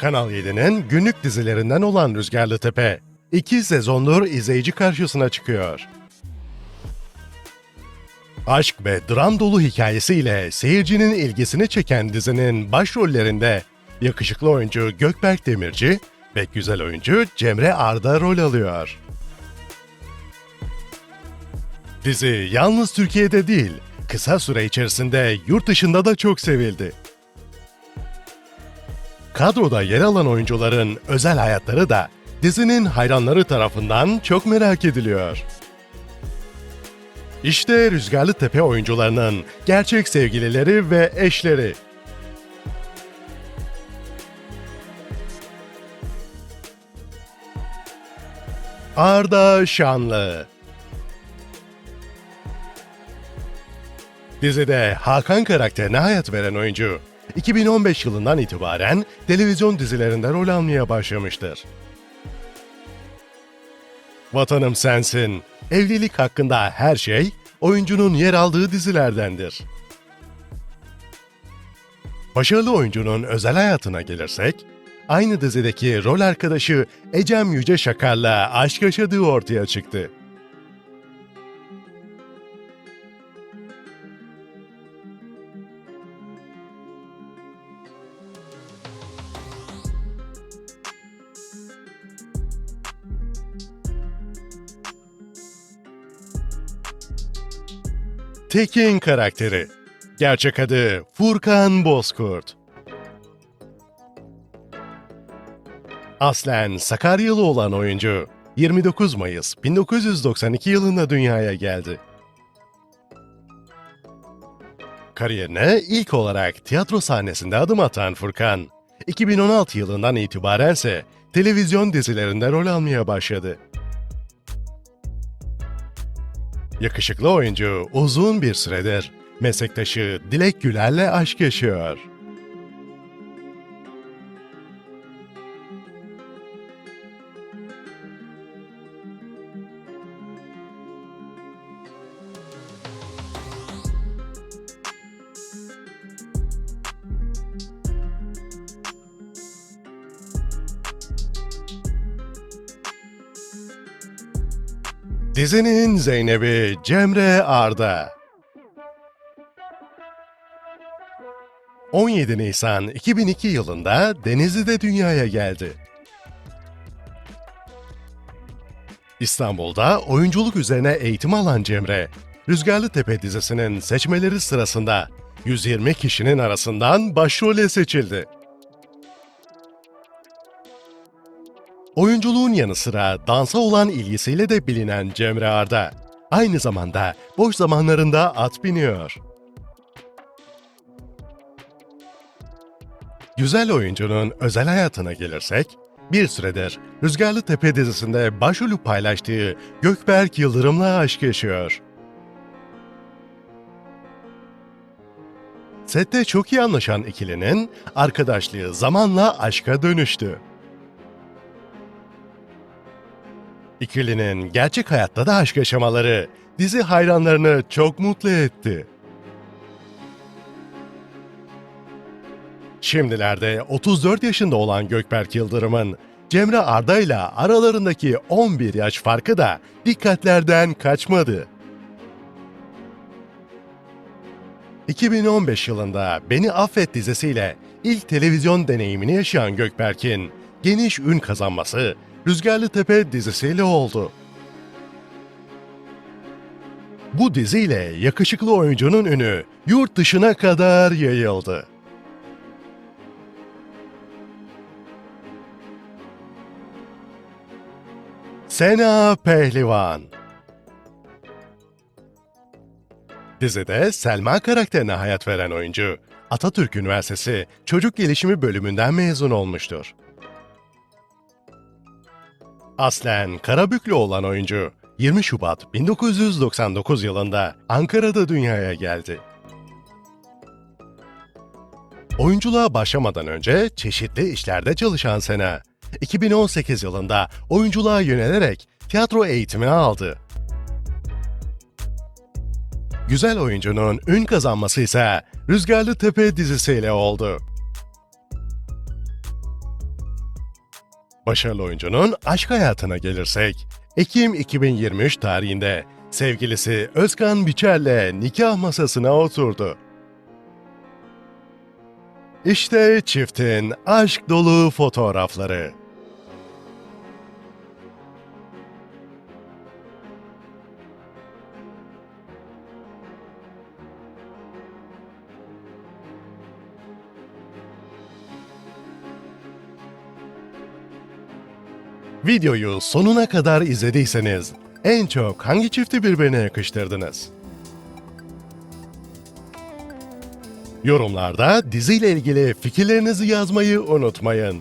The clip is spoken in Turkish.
Kanal 7'nin günlük dizilerinden olan Rüzgarlı Tepe, iki sezondur izleyici karşısına çıkıyor. Aşk ve dram dolu hikayesiyle seyircinin ilgisini çeken dizinin başrollerinde yakışıklı oyuncu Gökberk Demirci ve güzel oyuncu Cemre Arda rol alıyor. Dizi yalnız Türkiye'de değil, kısa süre içerisinde yurt dışında da çok sevildi. Kadroda yer alan oyuncuların özel hayatları da dizinin hayranları tarafından çok merak ediliyor. İşte Rüzgarlı Tepe oyuncularının gerçek sevgilileri ve eşleri. Arda Şanlı Dizide Hakan karakterine hayat veren oyuncu, 2015 yılından itibaren televizyon dizilerinde rol almaya başlamıştır. Vatanım Sensin, evlilik hakkında her şey oyuncunun yer aldığı dizilerdendir. Başarılı oyuncunun özel hayatına gelirsek, aynı dizideki rol arkadaşı Ecem Yüce Şakar'la aşk yaşadığı ortaya çıktı. Tekin karakteri. Gerçek adı Furkan Bozkurt. Aslen Sakaryalı olan oyuncu, 29 Mayıs 1992 yılında dünyaya geldi. Kariyerine ilk olarak tiyatro sahnesinde adım atan Furkan, 2016 yılından itibaren ise televizyon dizilerinde rol almaya başladı. Yakışıklı oyuncu uzun bir süredir meslektaşı Dilek Güler'le aşk yaşıyor. Dizinin Zeynep'i Cemre Arda. 17 Nisan 2002 yılında Denizli'de dünyaya geldi. İstanbul'da oyunculuk üzerine eğitim alan Cemre, Rüzgarlı Tepe dizisinin seçmeleri sırasında 120 kişinin arasından başrole seçildi. Oyunculuğun yanı sıra dansa olan ilgisiyle de bilinen Cemre Arda, aynı zamanda boş zamanlarında at biniyor. Güzel oyuncunun özel hayatına gelirsek, bir süredir Rüzgarlı Tepe dizisinde başrolü paylaştığı Gökberk Yıldırım'la aşk yaşıyor. Sette çok iyi anlaşan ikilinin arkadaşlığı zamanla aşka dönüştü. İkilinin gerçek hayatta da aşk yaşamaları dizi hayranlarını çok mutlu etti. Şimdilerde 34 yaşında olan Gökberk Yıldırım'ın Cemre Arda ile aralarındaki 11 yaş farkı da dikkatlerden kaçmadı. 2015 yılında Beni Affet dizisiyle ilk televizyon deneyimini yaşayan Gökberk'in geniş ün kazanması Rüzgarlı Tepe dizisiyle oldu. Bu diziyle yakışıklı oyuncunun ünü yurt dışına kadar yayıldı. Sena Pehlivan Dizide Selma karakterine hayat veren oyuncu, Atatürk Üniversitesi Çocuk Gelişimi Bölümünden mezun olmuştur. Aslen Karabüklü olan oyuncu, 20 Şubat 1999 yılında Ankara'da dünyaya geldi. Oyunculuğa başlamadan önce çeşitli işlerde çalışan Sena, 2018 yılında oyunculuğa yönelerek tiyatro eğitimi aldı. Güzel oyuncunun ün kazanması ise Rüzgarlı Tepe dizisiyle oldu. Başarılı oyuncunun aşk hayatına gelirsek, Ekim 2023 tarihinde sevgilisi Özkan Biçer'le nikah masasına oturdu. İşte çiftin aşk dolu fotoğrafları. Videoyu sonuna kadar izlediyseniz en çok hangi çifti birbirine yakıştırdınız? Yorumlarda diziyle ilgili fikirlerinizi yazmayı unutmayın.